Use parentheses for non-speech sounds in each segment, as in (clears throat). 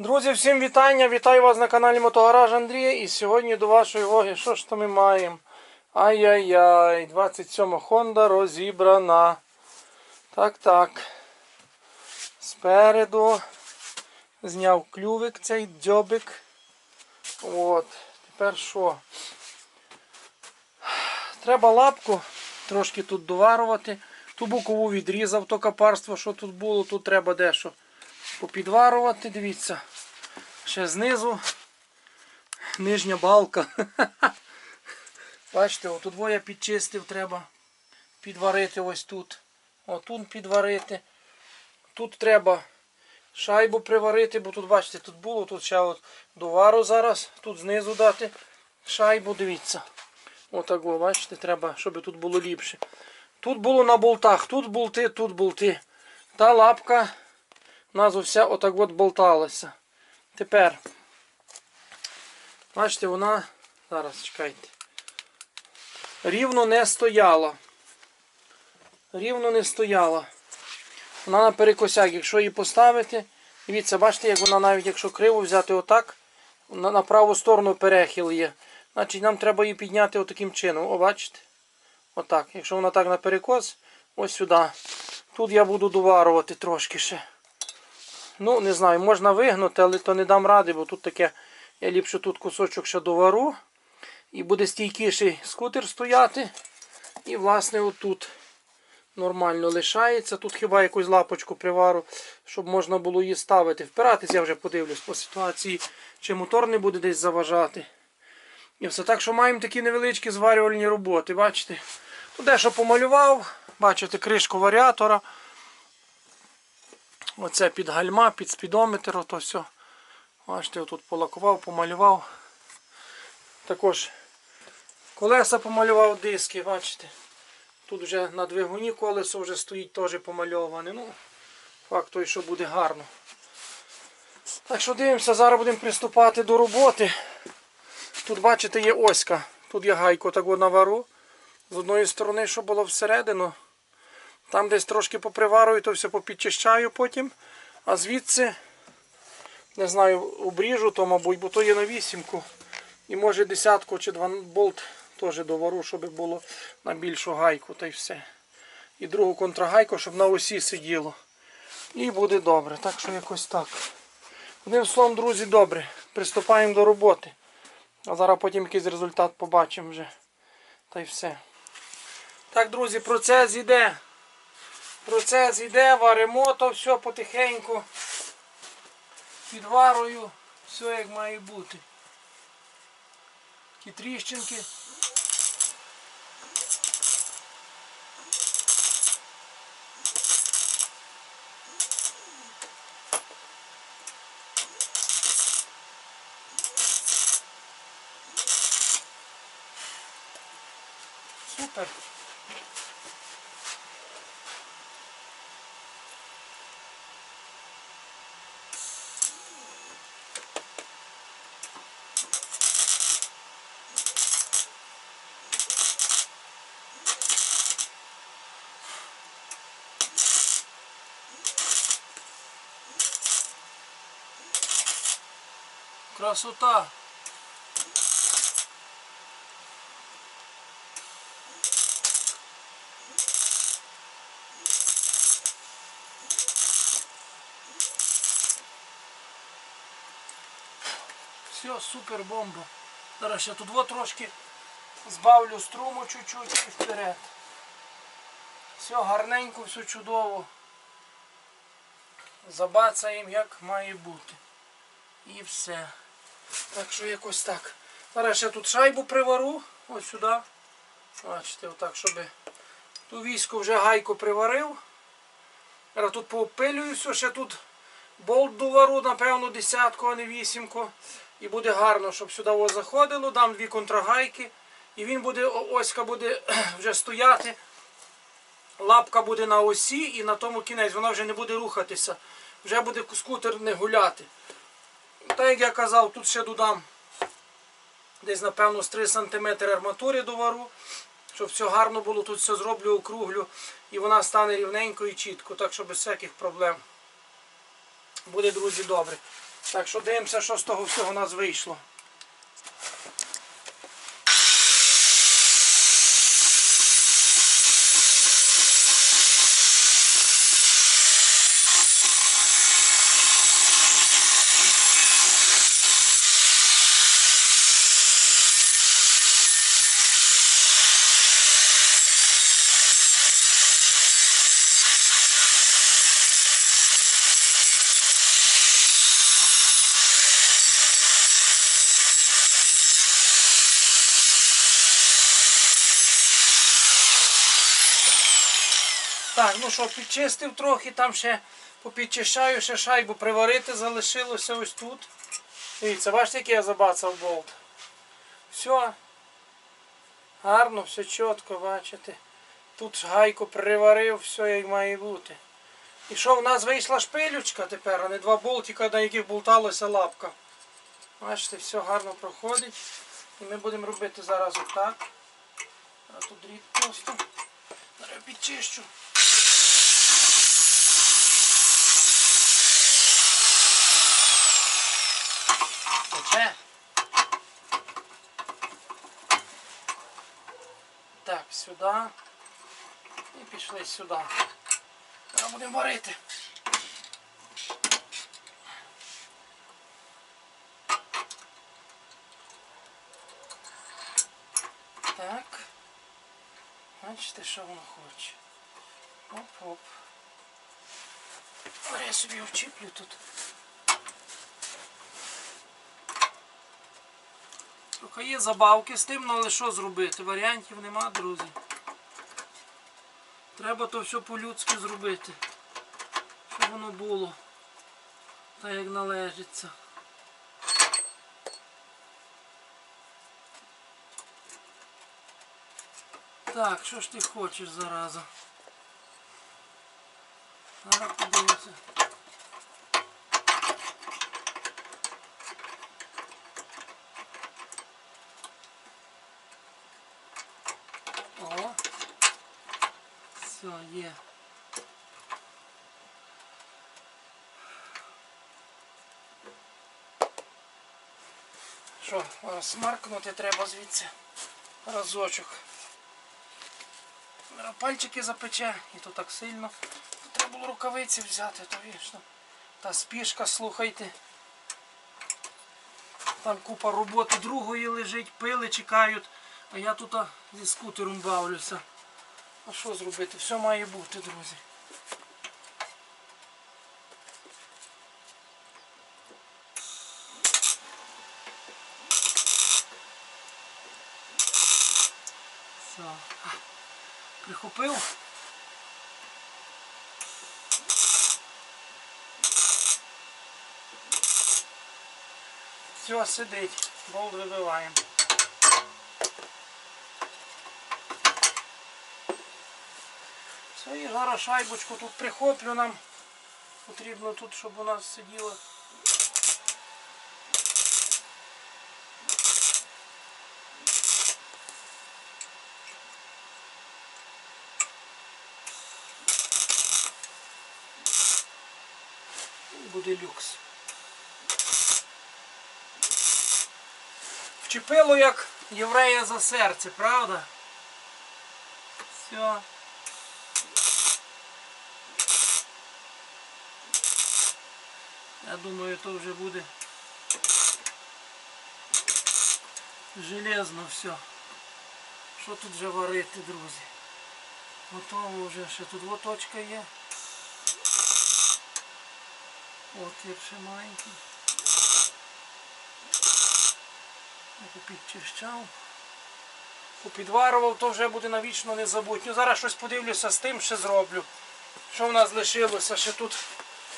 Друзі, всім вітання! Вітаю вас на каналі Мотогараж Андрія. І сьогодні до вашої уваги, що ж то ми маємо? Ай-яй-яй, 27 Honda розібрана. Так, так. Спереду зняв клювик цей дзьобик. От. Тепер що? Треба лапку трошки тут доварувати. Ту бокову відрізав, то капарство, що тут було, тут треба дещо попідварувати, дивіться. Ще знизу нижня балка. (laughs) Бачите, отут двоє підчистив, треба підварити ось тут. Отут підварити. Тут треба шайбу приварити, бо тут, бачите, тут було, тут ще от довару зараз, тут знизу дати шайбу, дивіться. Отак, бачите, треба, щоб тут було ліпше. Тут було на болтах, тут болти, тут болти. Та лапка у нас вся отак от болталася. Тепер, бачите, вона, зараз чекайте, рівно не стояла. Рівно не стояла. Вона на перекосяк, якщо її поставити, дивіться, бачите, як вона навіть якщо криво взяти отак, на, на праву сторону перехил є. Значить нам треба її підняти отаким чином. О, бачите? Отак. Якщо вона так на перекос, ось сюди. Тут я буду доварувати трошки ще. Ну, не знаю, можна вигнути, але то не дам ради, бо тут таке, я ліпше тут кусочок ще довару. І буде стійкіший скутер стояти. І, власне, отут нормально лишається. Тут хіба якусь лапочку привару, щоб можна було її ставити. Впиратись я вже подивлюсь по ситуації, чи мотор не буде десь заважати. І все так, що маємо такі невеличкі зварювальні роботи. Бачите? Тут дещо помалював, бачите, кришку варіатора. Оце під гальма, під спідометр, ото все. Бачите, отут полакував, помалював. Також колеса помалював диски, бачите. Тут вже на двигуні колесо вже стоїть теж помальоване. Ну, факт той, що буде гарно. Так що дивимося, зараз будемо приступати до роботи. Тут, бачите, є оська. Тут я гайку так навару. З одної сторони, що було всередину. Там десь трошки поприварую, то все попідчищаю потім. А звідси, не знаю, обріжу то, мабуть, бо то є на вісімку. І може десятку чи два болт теж довару, щоб було на більшу гайку та й все. І другу контрагайку, щоб на осі сиділо. І буде добре. Так що якось так. Одним словом, друзі, добре. Приступаємо до роботи. А зараз потім якийсь результат побачимо вже. Та й все. Так, друзі, процес іде. Процес йде, варимо то все потихеньку. Підварую, все як має бути. Такі тріщинки. Супер. Красота. Все, супер бомба. Зараз я тут трошки збавлю струму чуть-чуть і вперед. Все гарненько, все чудово. Забацаємо як має бути. І все. Так що якось так. Зараз я тут шайбу привару. Ось сюди. Бачите, отак, щоб ту війську вже гайку приварив. Зараз тут поопилюю все, ще тут болт довару, напевно, десятку, а не вісімку. І буде гарно, щоб сюди ось заходило, дам дві контрагайки. І він буде, оська буде (clears throat) вже стояти. Лапка буде на осі і на тому кінець, вона вже не буде рухатися. Вже буде скутер не гуляти. Так як я казав, тут ще додам десь, напевно, з 3 см арматури довару. Щоб все гарно було, тут все зроблю округлю. І вона стане рівненько і чітко, так що без всяких проблем. Буде, друзі, добре. Так що дивимося, що з того всього у нас вийшло. Так, ну що, підчистив трохи, там ще попідчищаю, ще шайбу приварити залишилося ось тут. Дивіться, бачите, який я забацав болт. Все. Гарно, все чітко, бачите. Тут гайку приварив, все як має бути. І що в нас вийшла шпилючка тепер, а не два болтика, на яких болталася лапка. Бачите, все гарно проходить. І ми будемо робити зараз отак. А тут дріт просто. Підчищу. Тече. Так, сюди. І пішли сюди. Зараз будемо варити. Так. Бачите, що воно хоче. Оп-оп. Я собі вчіплю тут. Трохи є забавки з тим, але що зробити? Варіантів нема, друзі. Треба то все по-людськи зробити. Щоб воно було. Так як належиться. Так, що ж ти хочеш зараза? Зараз подивимося. О. Все, є. Що, смаркнути треба звідси разочок. Пальчики запече і то так сильно. Тут треба було рукавиці взяти, то вічно. Та спішка, слухайте. Там купа роботи другої лежить, пили чекають, а я тут зі скутером бавлюся. А що зробити? Все має бути, друзі. Все. Прихопив. Все, сидить. Болт вибиваємо. Все, і зараз шайбочку тут прихоплю нам. Потрібно тут, щоб у нас сиділа. Буде люкс. Вчепило як єврея за серце, правда? Все. Я думаю, то вже буде железно все. Що тут вже варити, друзі? Готово вже, ще тут от точка є. Отвір ще маленький. Попідчищав. Попідварував, то вже буде навічно незабутньо. Зараз щось подивлюся з тим, ще зроблю. Що в нас лишилося ще тут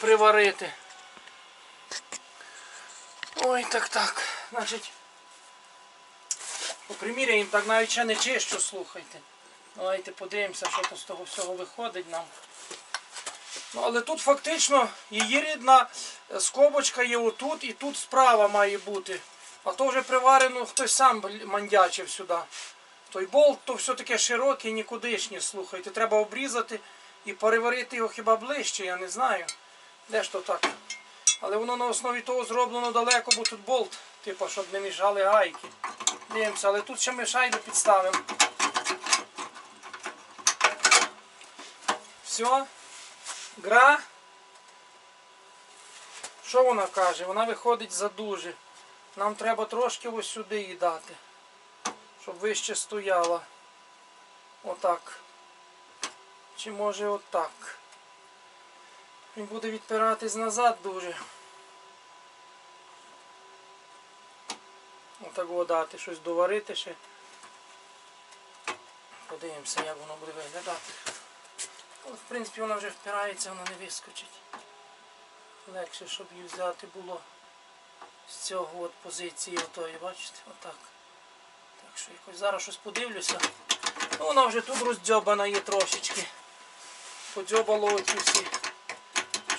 приварити. Ой, так так. Значить, приміряємо, так навіть ще не чищу, слухайте. Давайте подивимося, що тут з того всього виходить нам. Ну, але тут фактично її рідна е, скобочка є отут і тут справа має бути. А то вже приварено хтось сам мандячив сюди. Той болт то все таке широкий, нікудишнє, слухайте. Треба обрізати і переварити його хіба ближче, я не знаю. Де ж то так? Але воно на основі того зроблено далеко, бо тут болт, типу, щоб не мішали гайки. Дивимося, але тут ще ми шайби підставимо. Все. Гра. Що вона каже? Вона виходить задуже. Нам треба трошки ось сюди її дати. Щоб вище стояла. Отак. Чи може отак. Він буде відпиратись назад дуже. Отак дати, щось доварити ще. Подивимося, як воно буде виглядати. Але, в принципі, вона вже впирається, вона не вискочить. Легше, щоб її взяти було з цього от позиції отої, бачите, отак. Так що якось зараз щось подивлюся. Ну, вона вже тут роздзьобана є трошечки. Подзьобало оці всі.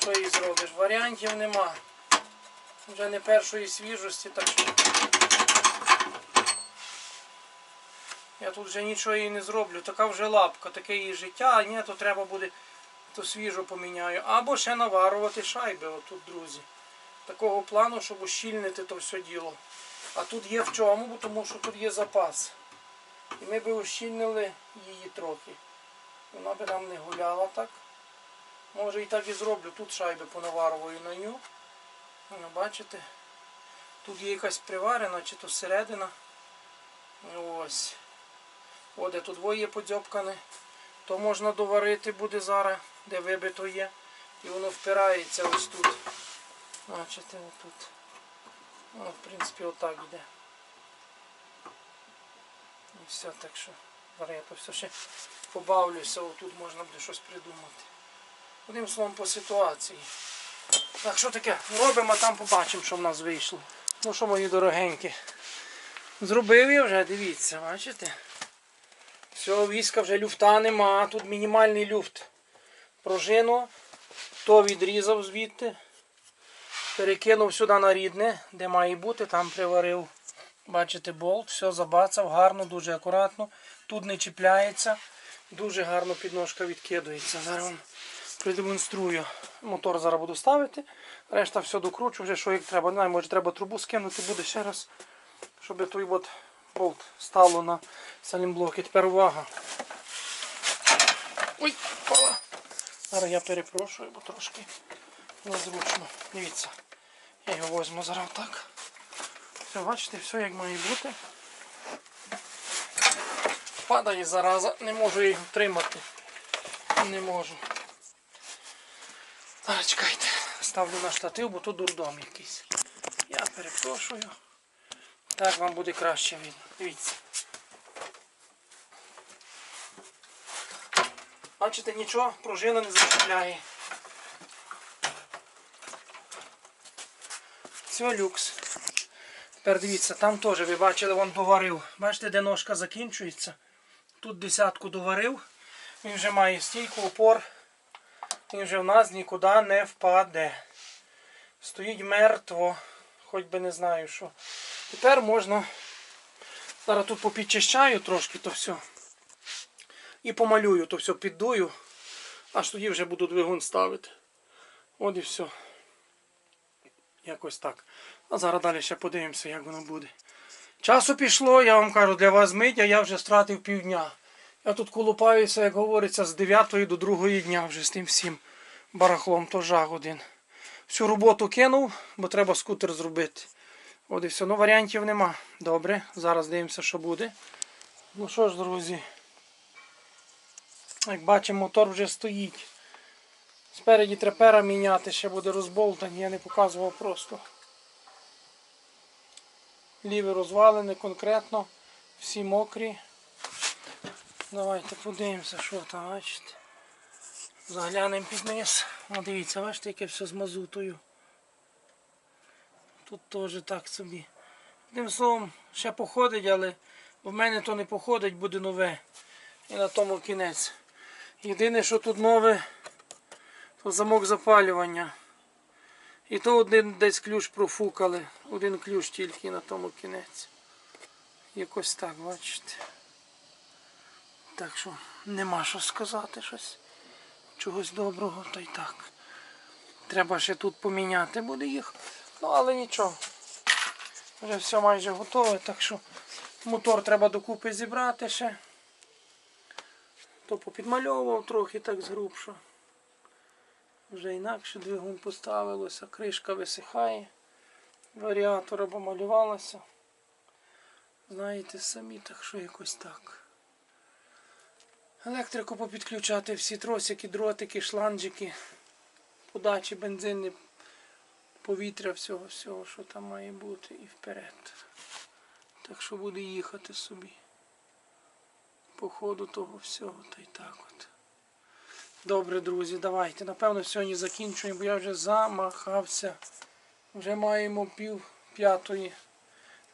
Що зробиш? Варіантів нема. Вже не першої свіжості, так що. Я тут вже нічого їй не зроблю. Така вже лапка, таке її життя, а ні, то треба буде, то свіжо поміняю. Або ще наварувати шайби, отут, друзі. Такого плану, щоб ущільнити то все діло. А тут є в чому, тому що тут є запас. І ми би ущільнили її трохи. Вона би нам не гуляла так. Може і так і зроблю. Тут шайби понаварюю на ню. Бачите? Тут є якась приварена, чи то середина. Ось. О, тут двоє подзьобкане. То можна доварити буде зараз, де вибито є. І воно впирається ось тут. Бачите, отут. Ну, в принципі, отак йде. І все, так що зараз я то все ще побавлюся, отут можна буде щось придумати. Одним словом по ситуації. Так, що таке? Робимо, а там побачимо, що в нас вийшло. Ну що, мої дорогенькі. Зробив я вже, дивіться, бачите? Все, війська вже люфта нема, тут мінімальний люфт. Пружину, то відрізав звідти, перекинув сюди на рідне, де має бути, там приварив. Бачите, болт, все забацав, гарно, дуже акуратно. Тут не чіпляється, дуже гарно підножка відкидується. Зараз продемонструю. Мотор зараз буду ставити. Решта все докручу, вже що як треба. Не може треба трубу скинути буде ще раз, щоб той от болт стало на салімблоки. Тепер увага. Ой, впала. Зараз я перепрошую, бо трошки незручно. Дивіться. Я його візьму зараз так. Все, бачите, все як має бути. Падає зараза, не можу її втримати. Не можу. Зараз чекайте, ставлю на штатив, бо тут дурдом якийсь. Я перепрошую. Так вам буде краще видно. Дивіться. Бачите, нічого, пружина не зачіпляє. Все, люкс. Тепер дивіться, там теж ви бачили, вон доварив. Бачите, де ножка закінчується. Тут десятку доварив. Він вже має стійку, опор. Він вже в нас нікуди не впаде. Стоїть мертво. Хоч би не знаю що. Тепер можна. Зараз тут попідчищаю трошки то все. І помалюю то все, піддую. Аж тоді вже буду двигун ставити. От і все. Якось так. А зараз далі ще подивимося, як воно буде. Часу пішло, я вам кажу, для вас мить, я вже стратив півдня. Я тут колупаюся, як говориться, з 9 до 2 дня вже з тим всім барахлом, то жах один. Всю роботу кинув, бо треба скутер зробити. От і все. Ну варіантів нема. Добре, зараз дивимося, що буде. Ну що ж, друзі. Як бачимо, мотор вже стоїть. Спереді трепера міняти, ще буде розболтані, я не показував просто. Ліве розвалене конкретно, всі мокрі. Давайте подивимося, що там, бачите. Заглянемо під низ. О, дивіться, бачите, яке все з мазутою. Тут теж так собі. Одним словом, ще походить, але в мене то не походить, буде нове. І на тому кінець. Єдине, що тут нове, то замок запалювання. І то один десь ключ профукали. Один ключ тільки на тому кінець. Якось так, бачите. Так що нема що сказати щось. Чогось доброго, то й так. Треба ще тут поміняти буде їх. Ну, але нічого. Вже все майже готове, так що мотор треба докупи зібрати ще. То попідмальовував трохи так згрубшо. Вже інакше двигун поставилося, кришка висихає, варіатора помалювалася. Знаєте самі, так що якось так. Електрику попідключати всі тросики, дротики, шланджики, подачі, бензини, повітря, всього, всього, що там має бути і вперед. Так що буде їхати собі. По ходу того всього, та й так от. Добре, друзі, давайте. Напевно, сьогодні закінчуємо, бо я вже замахався. Вже маємо пів п'ятої.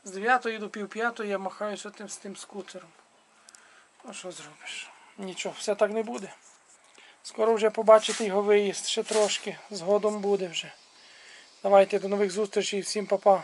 З 9 до пів п'ятої я махаюся тим, з тим скутером. А що зробиш? Нічого, все так не буде. Скоро вже побачите його виїзд, ще трошки. Згодом буде вже. Давайте до нових зустрічей, всім па-па.